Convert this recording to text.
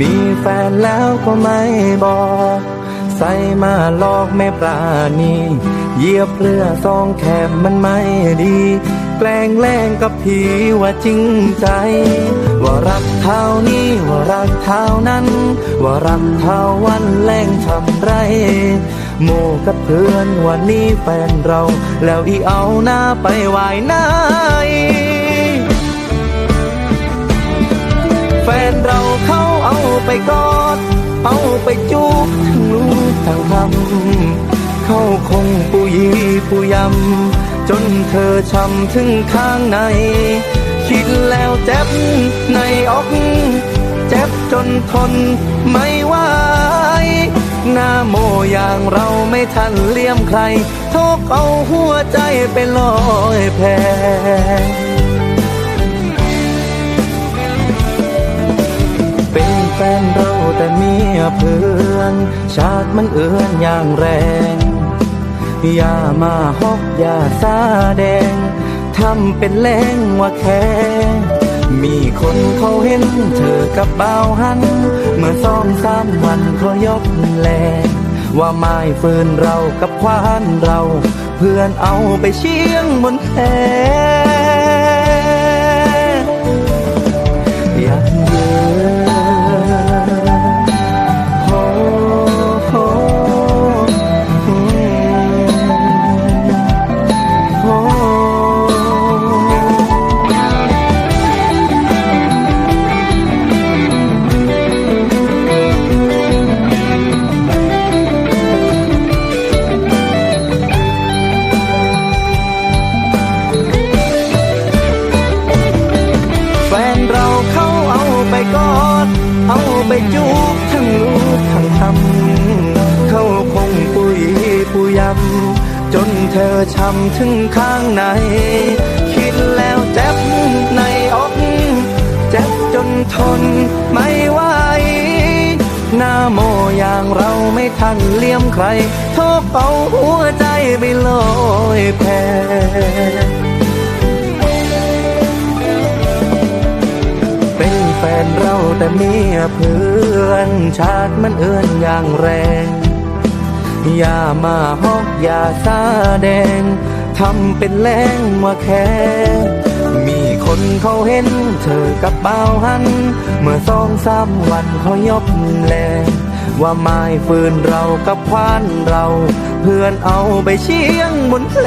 มีแฟนแล้วก็ไม่บอก ใส่มาหลอกแม่ปราณีเหยียบเรือซองแคบมันไม่ดี แกล้งแล้งกับพี่ว่าจริงใจ ว่ารักเท่านี้ว่ารักเท่านั้น ว่ารักเท่าวันแรงทำไร โมกับเพื่อนวันนี้แฟนเรา แล้วอีเอาหน้าไปไหวไหน ไปจูบทั้งลูกทั้งทำเข้าคงปุยปุยำจนเธอช้ำถึงข้างใน คิดแล้วเจ็บในอกเจ็บจนทนไม่ไหวหน้าโมอย่างเราไม่ทันเลี่ยมใครทกเอาหัวใจไปลอยแพเป็นแฟนเรา แต่เมียเพื่อน ชาติมันเอื้อนอย่างแรง อย่ามาฮอกอย่าซาแดง ทำเป็นแรงว่าแค่มีคนเขาเห็นเธอกับเบาหัน เมื่อสองสามวันเขายกแล ว่าไม้ฟืนเรากับควานเรา เพื่อนเอาไปเชียงบนแพ ไปจูบทั้งลูกทั้งทำเขาคงปุยปุยำจนเธอช้ำถึงข้างใน คิดแล้วเจ็บในอกเจ็บจนทนไม่ไหวหน้าโมอย่างเราไม่ทันเลี่ยมใครทบเอาหัวใจไปลอยแพ แฟนเราแต่เมียเพื่อนชาติมันเอื้อนอย่างแรง อย่ามาฮอกอย่าซาแดงทำเป็นแรงว่าแค่มีคนเขาเห็นเธอกับบ่าวหัน เมื่อสองสามวันเขายกแล ว่าไม้ฟืนเรากับควานเรา เพื่อนเอาไปเชียงบนเพล